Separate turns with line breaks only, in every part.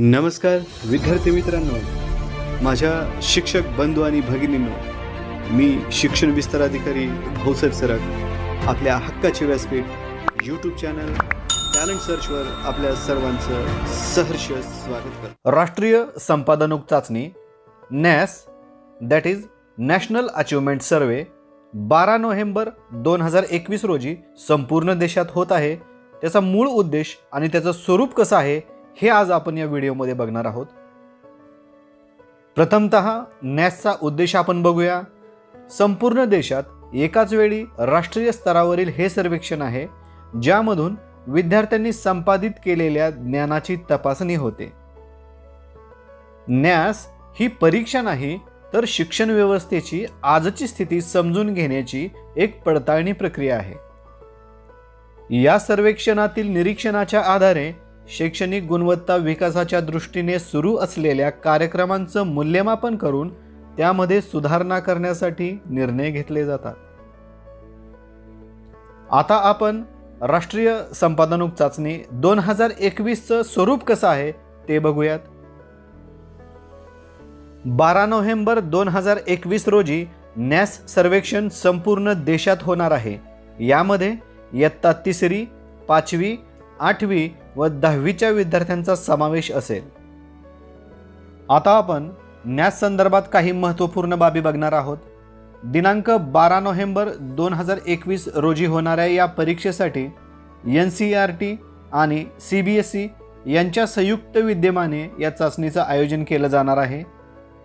नमस्कार विद्यार्थी मित्रांनो. माझ्या शिक्षक बंधू आणि भगिनींनो मी शिक्षण विस्तार अधिकारी भाऊसाहेब सरक आपल्या हक्काचे व्यासपीठ यूट्यूब चॅनल टॅलेंट सर्चवर आपल्या सर्वांचं सहर्ष स्वागत करतो.
राष्ट्रीय संपादनूक चाचणी NAS that is national achievement survey बारा नोव्हेंबर दोन हजार एकवीस रोजी संपूर्ण देशात होत आहे. त्याचा मूळ उद्देश आणि त्याचं स्वरूप कसं आहे हे आज आपण या व्हिडिओमध्ये बघणार आहोत. प्रथमत नॅसचा उद्देश आपण बघूया. संपूर्ण देशात एकाच वेळी राष्ट्रीय स्तरावरील हे सर्वेक्षण आहे ज्यामधून विद्यार्थ्यांनी संपादित केलेल्या ज्ञानाची तपासणी होते. न्यास ही परीक्षा नाही तर शिक्षण व्यवस्थेची आजची स्थिती समजून घेण्याची एक पडताळणी प्रक्रिया आहे. या सर्वेक्षणातील निरीक्षणाच्या आधारे शैक्षणिक गुणवत्ता विकासाच्या दृष्टीने सुरू असलेल्या कार्यक्रमांचं मूल्यमापन करून त्यामध्ये सुधारणा करण्यासाठी निर्णय घेतले जातात. आता आपण राष्ट्रीय संपादनूक चाचणी दोन हजार एकवीसचं स्वरूप कसं आहे ते बघूयात. बारा नोव्हेंबर दोन हजार एकवीस रोजी नॅस सर्वेक्षण संपूर्ण देशात होणार आहे. यामध्ये इयत्ता तिसरी पाचवी आठवी व दहावीच्या विद्यार्थ्यांचा समावेश असेल. आता आपण न्यास संदर्भात काही महत्त्वपूर्ण बाबी बघणार आहोत. दिनांक बारा नोव्हेंबर दोन हजार एकवीस रोजी होणाऱ्या या परीक्षेसाठी एन सी आर टी आणि सी बी एस ई यांच्या संयुक्त विद्यमाने या चाचणीचं आयोजन केलं जाणार आहे.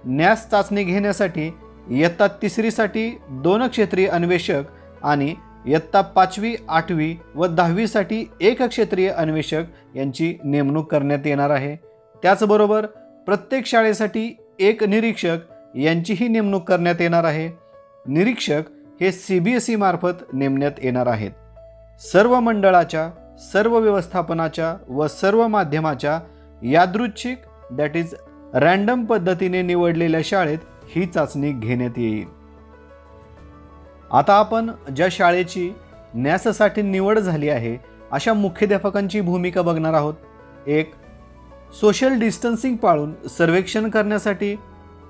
न्यास चाचणी घेण्यासाठी इयत्ता तिसरीसाठी दोन क्षेत्रीय अन्वेषक आणि इयत्ता पाचवी आठवी व दहावीसाठी एक क्षेत्रीय अन्वेषक यांची नेमणूक करण्यात येणार आहे. त्याचबरोबर प्रत्येक शाळेसाठी एक निरीक्षक यांचीही नेमणूक करण्यात येणार आहे. निरीक्षक हे सी बी एस ई मार्फत नेमण्यात येणार आहेत. सर्व मंडळाच्या सर्व व्यवस्थापनाच्या व सर्व माध्यमाच्या यादृच्छिक दॅट इज रँडम पद्धतीने निवडलेल्या शाळेत ही चाचणी घेण्यात येईल. आता आपण ज्या शाळेची न्यासासाठी निवड झाली आहे अशा मुख्याध्यापकांची भूमिका बघणार आहोत. एक सोशल डिस्टन्सिंग पाळून सर्वेक्षण करण्यासाठी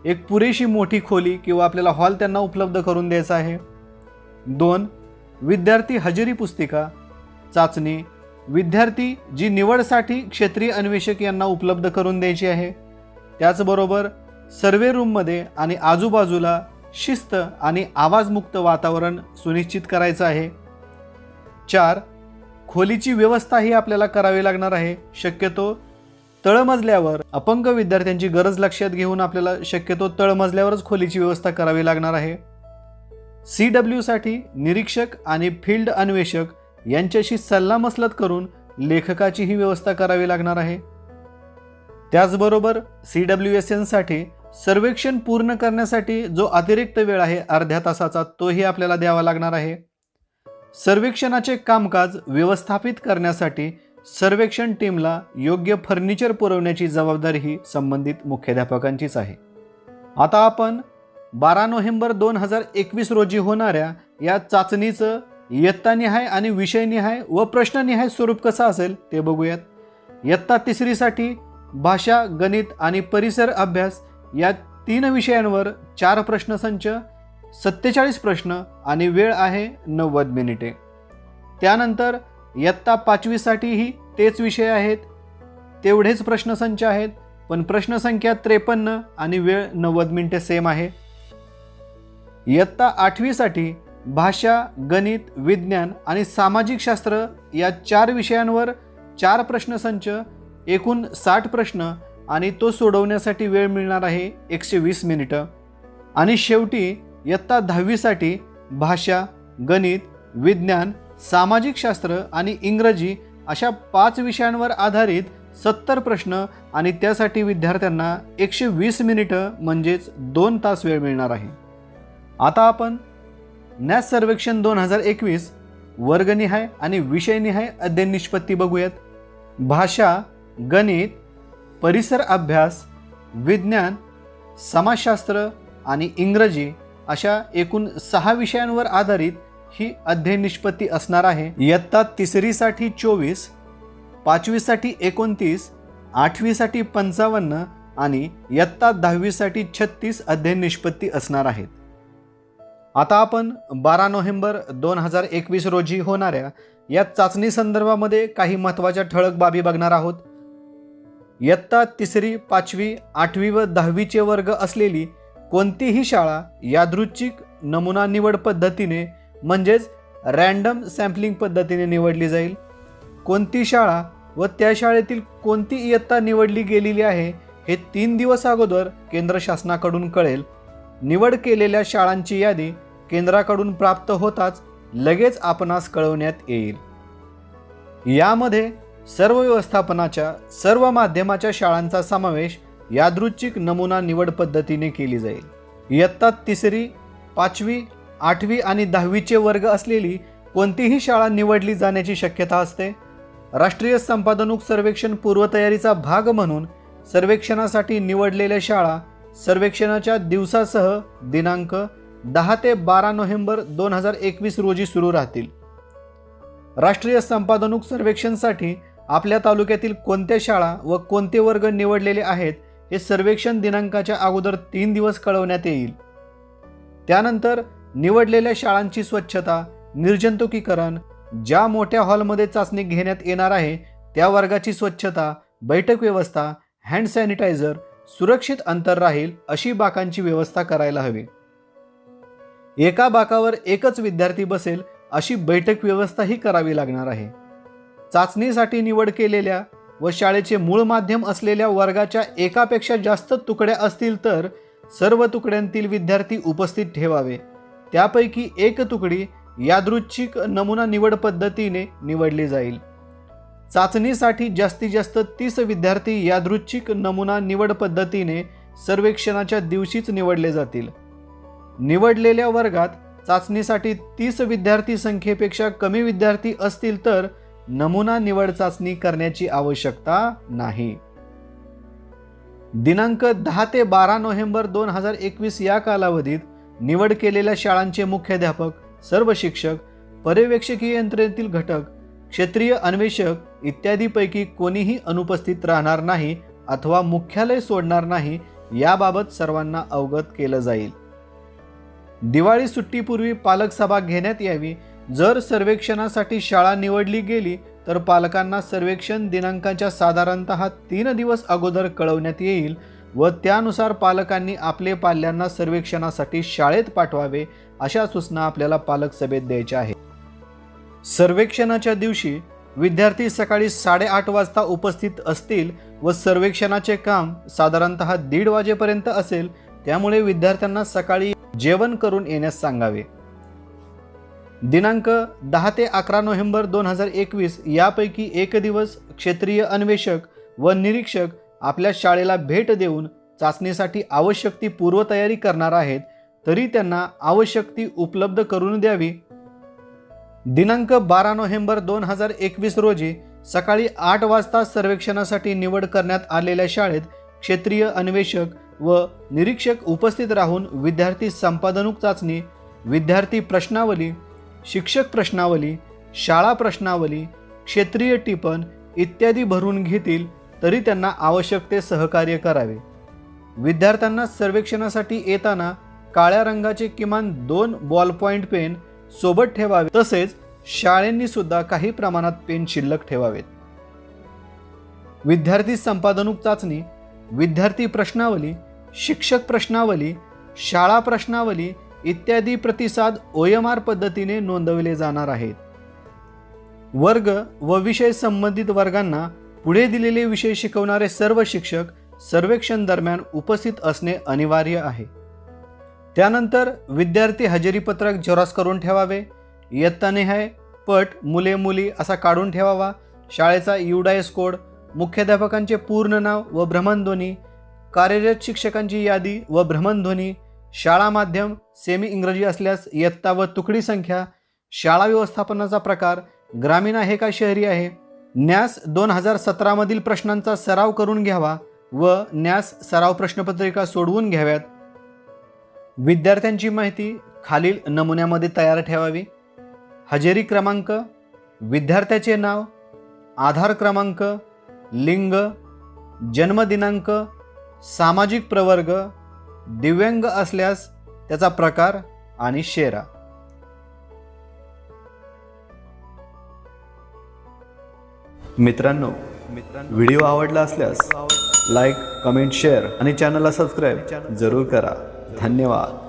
एक पुरेशी मोठी खोली किंवा आपल्याला हॉल त्यांना उपलब्ध करून द्यायचा आहे. दोन विद्यार्थी हजेरी पुस्तिका. चाचणी विद्यार्थी जी निवडसाठी क्षेत्रीय अन्वेषक यांना उपलब्ध करून द्यायची आहे. त्याचबरोबर सर्वे रूममध्ये आणि आजूबाजूला शिस्त आणि आवाजमुक्त वातावरण सुनिश्चित करायचं आहे. चार खोलीची व्यवस्थाही आपल्याला करावी लागणार आहे. शक्यतो तळमजल्यावर अपंग विद्यार्थ्यांची गरज लक्षात घेऊन आपल्याला शक्यतो तळमजल्यावरच खोलीची व्यवस्था करावी लागणार आहे. सी डब्ल्यूसाठी निरीक्षक आणि फील्ड अन्वेषक यांच्याशी सल्लामसलत करून लेखकाचीही व्यवस्था करावी लागणार आहे. त्याचबरोबर सी डब्ल्यू एस एनसाठी सर्वेक्षण पूर्ण करण्यासाठी जो अतिरिक्त वेळ आहे अर्ध्या तासाचा तोही आपल्याला द्यावा लागणार आहे. सर्वेक्षणाचे कामकाज व्यवस्थापित करण्यासाठी सर्वेक्षण टीमला योग्य फर्निचर पुरवण्याची जबाबदारी ही संबंधित मुख्याध्यापकांचीच आहे. आता आपण बारा नोव्हेंबर दोन हजार एकवीस रोजी होणाऱ्या या चाचणीचं इयत्तानिहाय आणि विषयनिहाय व प्रश्ननिहाय स्वरूप कसं असेल ते बघूयात. इयत्ता तिसरीसाठी भाषा गणित आणि परिसर अभ्यास या तीन विषयांवर चार प्रश्नसंच सत्तेचाळीस प्रश्न आणि वेळ आहे नव्वद मिनिटे. त्यानंतर इयत्ता पाचवीसाठीही तेच विषय आहेत. तेवढेच प्रश्नसंच आहेत पण प्रश्नसंख्या त्रेपन्न आणि वेळ नव्वद मिनिटे सेम आहे. इयत्ता आठवीसाठी भाषा गणित विज्ञान आणि सामाजिक शास्त्र या चार विषयांवर चार प्रश्नसंच एकूण साठ प्रश्न आणि तो सोडवण्यासाठी वेळ मिळणार आहे एकशे वीस मिनिटं. आणि शेवटी इयत्ता दहावीसाठी भाषा गणित विज्ञान सामाजिक शास्त्र आणि इंग्रजी अशा पाच विषयांवर आधारित सत्तर प्रश्न आणि त्यासाठी विद्यार्थ्यांना एकशे वीस मिनिटं म्हणजेच दोन तास वेळ मिळणार आहे. आता आपण नॅस सर्वेक्षण दोन हजार एकवीस वर्गनिहाय आणि विषयनिहाय अध्ययन निष्पत्ती बघूयात. भाषा गणित परिसर अभ्यास विज्ञान समाजशास्त्र आणि इंग्रजी अशा एकूण सहा विषयांवर आधारित ही अध्ययन निष्पत्ती असणार आहे. इयत्ता तिसरीसाठी चोवीस पाचवीसाठी एकोणतीस आठवीसाठी पंचावन्न आणि इयत्ता दहावीसाठी छत्तीस अध्ययन निष्पत्ती असणार आहेत. आता आपण बारा नोव्हेंबर दोन हजार एकवीस रोजी होणाऱ्या या चाचणी संदर्भामध्ये काही महत्त्वाच्या ठळक बाबी बघणार आहोत. इयत्ता तिसरी पाचवी आठवी व दहावीचे वर्ग असलेली कोणतीही शाळा यादृच्छिक नमुना निवड पद्धतीने म्हणजेच रँडम सॅम्पलिंग पद्धतीने निवडली जाईल. कोणती शाळा व त्या शाळेतील कोणती इयत्ता निवडली गेलेली आहे हे तीन दिवस अगोदर केंद्र शासनाकडून कळेल. निवड केलेल्या शाळांची यादी केंद्राकडून प्राप्त होताच लगेच आपणास कळवण्यात येईल. यामध्ये सर्व व्यवस्थापनाच्या सर्व माध्यमाच्या शाळांचा समावेश यादृच्छिक नमुना निवड पद्धतीने केली जाईल. इयत्ता तिसरी पाचवी आठवी आणि दहावीचे वर्ग असलेली कोणतीही शाळा निवडली जाण्याची शक्यता असते? राष्ट्रीय संपादनूक सर्वेक्षण पूर्वतयारीचा भाग म्हणून सर्वेक्षणासाठी निवडलेल्या शाळा सर्वेक्षणाच्या दिवसासह दिनांक दहा ते बारा नोव्हेंबर दोन हजार एकवीस रोजी सुरू राहतील. राष्ट्रीय संपादनूक सर्वेक्षणसाठी आपल्या तालुक्यातील कोणत्या शाळा व कोणते वर्ग निवडलेले आहेत हे सर्वेक्षण दिनांकाच्या अगोदर तीन दिवस कळवण्यात येईल. त्यानंतर निवडलेल्या शाळांची स्वच्छता निर्जंतुकीकरण ज्या मोठ्या हॉलमध्ये चाचणी घेण्यात येणार आहे त्या वर्गाची स्वच्छता बैठक व्यवस्था हँड सॅनिटायझर सुरक्षित अंतर राहील अशी बाकांची व्यवस्था करायला हवी. एका बाकावर एकच विद्यार्थी बसेल अशी बैठक व्यवस्थाही करावी लागणार आहे. चाचणीसाठी निवड केलेल्या व शाळेचे मूळ माध्यम असलेल्या वर्गाच्या एकापेक्षा जास्त तुकड्या असतील तर सर्व तुकड्यांतील विद्यार्थी उपस्थित ठेवावे. त्यापैकी एक तुकडी यादृच्छिक नमुना निवड पद्धतीने निवडली जाईल. चाचणीसाठी जास्तीत जास्त तीस विद्यार्थी यादृच्छिक नमुना निवड पद्धतीने सर्वेक्षणाच्या दिवशीच निवडले जातील. निवडलेल्या वर्गात चाचणीसाठी तीस विद्यार्थी संख्येपेक्षा कमी विद्यार्थी असतील तर नमुना निवड चाचणी करण्याची आवश्यकता नाही. दिनांक दहा ते बारा नोव्हेंबर दोन हजार एकवीस या कालावधीत निवड केलेल्या शाळांचे मुख्याध्यापक सर्व शिक्षक पर्यवेक्षकीय यंत्रणेतील घटक क्षेत्रीय अन्वेषक इत्यादीपैकी कोणीही अनुपस्थित राहणार नाही अथवा मुख्यालय सोडणार नाही याबाबत सर्वांना अवगत केलं जाईल. दिवाळी सुट्टीपूर्वी पालक सभा घेण्यात यावी जर सर्वेक्षणासाठी शाळा निवडली गेली तर पालकांना सर्वेक्षण दिनांकाच्या साधारणतः तीन दिवस अगोदर कळवण्यात येईल व त्यानुसार पालकांनी आपले पाल्यांना सर्वेक्षणासाठी शाळेत पाठवावे अशा सूचना आपल्याला पालक सभेत द्यायच्या आहेत. सर्वेक्षणाच्या दिवशी विद्यार्थी सकाळी साडेआठ वाजता उपस्थित असतील व सर्वेक्षणाचे काम साधारणतः दीड वाजेपर्यंत असेल त्यामुळे विद्यार्थ्यांना सकाळी जेवण करून येण्यास सांगावे. दिनांक दहा ते अकरा नोव्हेंबर दोन हजार एकवीस यापैकी एक दिवस क्षेत्रीय अन्वेषक व निरीक्षक आपल्या शाळेला भेट देऊन चाचणीसाठी आवश्यक ती पूर्वतयारी करणार आहेत तरी त्यांना आवश्यक ती उपलब्ध करून द्यावी. दिनांक बारा नोव्हेंबर दोन हजार एकवीस रोजी सकाळी आठ वाजता सर्वेक्षणासाठी निवड करण्यात आलेल्या शाळेत क्षेत्रीय अन्वेषक व निरीक्षक उपस्थित राहून विद्यार्थी संपादनूक चाचणी विद्यार्थी प्रश्नावली शिक्षक प्रश्नावली शाळा प्रश्नावली क्षेत्रीय टिपण इत्यादी भरून घेतील तरी त्यांना आवश्यक ते सहकार्य करावे. विद्यार्थ्यांना सर्वेक्षणासाठी येताना काळ्या रंगाचे किमान दोन बॉल पॉईंट पेन सोबत ठेवावे. तसेच शाळेंनी सुद्धा काही प्रमाणात पेन शिल्लक ठेवावेत. विद्यार्थी संपादनूक चाचणी विद्यार्थी प्रश्नावली शिक्षक प्रश्नावली शाळा प्रश्नावली इत्यादी प्रतिसाद ओएमआर पद्धतीने नोंदवले जाणार आहेत. वर्ग व विषय संबंधित वर्गांना पुढे दिलेले विषय शिकवणारे सर्व शिक्षक सर्वेक्षण दरम्यान उपस्थित असणे अनिवार्य आहे. त्यानंतर विद्यार्थी हजेरीपत्रक झेरॉक्स करून ठेवावे. इयत्तानिहाय पट मुले मुली असा काढून ठेवावा. शाळेचा युडायस कोड मुख्याध्यापकांचे पूर्ण नाव व भ्रमणध्वनी कार्यरत शिक्षकांची यादी व भ्रमणध्वनी शाळा माध्यम सेमी इंग्रजी असल्यास इयत्ता व तुकडी संख्या शाळा व्यवस्थापनाचा प्रकार ग्रामीण आहे का शहरी आहे? न्यास दोन हजार सतरामधील प्रश्नांचा सराव करून घ्यावा व न्यास सराव प्रश्नपत्रिका सोडवून घ्याव्यात. विद्यार्थ्यांची माहिती खालील नमुन्यामध्ये तयार ठेवावी. हजेरी क्रमांक विद्यार्थ्याचे नाव आधार क्रमांक लिंग जन्मदिनांक सामाजिक प्रवर्ग दिव्यांग असल्यास त्याचा प्रकार आणि शेरा.
मित्रांनो मित्रांनो व्हिडिओ आवडला असल्यास लाईक कमेंट शेअर आणि चॅनलला सबस्क्राईब जरूर करा. धन्यवाद.